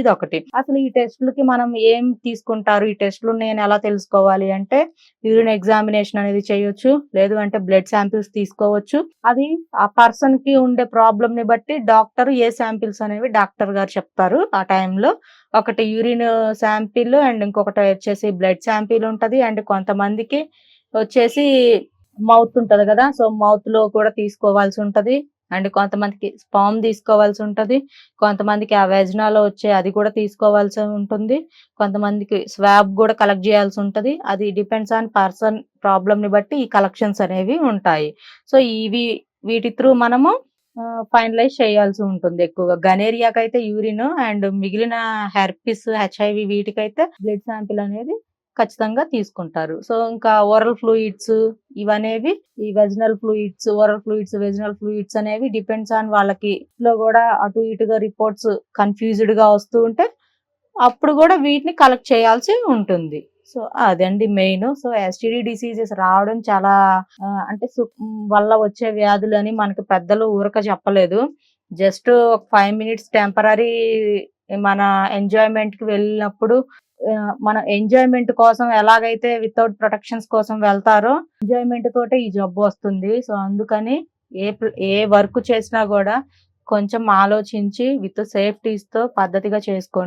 ఇది ఒకటి అసలు ఈ టెస్టులకి మనం ఏం తీసుకుంటారు? ఈ టెస్టులు నేను ఎలా తెలుసుకోవాలి అంటే యూరిన్ ఎగ్జామినేషన్ అనేది చేయొచ్చు లేదు అంటే బ్లడ్ శాంపిల్స్ తీసుకోవచ్చు. అది ఆ పర్సన్కి ఉండే ప్రాబ్లమ్ని బట్టి డాక్టర్ ఏ శాంపిల్స్ అనేవి డాక్టర్ గారు చెప్తారు ఆ టైంలో. ఒకటి యూరిన్ శాంపిల్ అండ్ ఇంకొకటి వచ్చేసి బ్లడ్ శాంపిల్ ఉంటది అండ్ కొంతమందికి వచ్చేసి మౌత్ ఉంటది కదా సో మౌత్లో కూడా తీసుకోవాల్సి ఉంటది. అండ్ కొంతమందికి స్పామ్ తీసుకోవాల్సి ఉంటుంది కొంతమందికి ఆ వెజనాలో వచ్చే అది కూడా తీసుకోవాల్సి ఉంటుంది కొంతమందికి స్వాబ్ కూడా కలెక్ట్ చేయాల్సి ఉంటుంది. అది డిపెండ్స్ ఆన్ పర్సన్ ప్రాబ్లమ్ని బట్టి ఈ కలెక్షన్స్ అనేవి ఉంటాయి. సో ఇవి వీటి త్రూ మనము ఫైనలైజ్ చేయాల్సి ఉంటుంది ఎక్కువగా. గనేరియాకైతే యూరిన్ అండ్ మిగిలిన హెర్పిస్ హెచ్ఐవి వీటికైతే బ్లడ్ శాంపిల్ అనేది ఖచ్చితంగా తీసుకుంటారు. సో ఇంకా ఓరల్ ఫ్లూయిడ్స్ ఇవనేవి ఈ vaginal fluids oral fluids vaginal fluids అనేవి డిపెండ్స్ ఆన్ వాళ్ళకి. లో కూడా అటు ఇటుగా రిపోర్ట్స్ కన్ఫ్యూజ్డ్గా వస్తూ ఉంటే అప్పుడు కూడా వీటిని కలెక్ట్ చేయాల్సి ఉంటుంది. సో అదండి మెయిన్ సో ఎస్టిడి డిసీజెస్ రావడం చాలా అంటే వల్ల వచ్చే వ్యాధులని మనకి పెద్దలు ఊరక చెప్పలేదు. జస్ట్ ఒక ఫైవ్ మినిట్స్ టెంపరీ మన ఎంజాయ్మెంట్కి వెళ్ళినప్పుడు మన ఎంజాయ్మెంట్ కోసం ఎలాగైతే వితౌట్ ప్రొటెక్షన్స్ కోసం వెళ్తారో ఎంజాయ్మెంట్ తోటే ఈ జబ్బు వస్తుంది. సో అందుకని ఏ ఏ వర్క్ చేసినా కూడా కొంచెం ఆలోచించి విత్ సేఫ్టీస్తో పద్ధతిగా చేసుకోండి.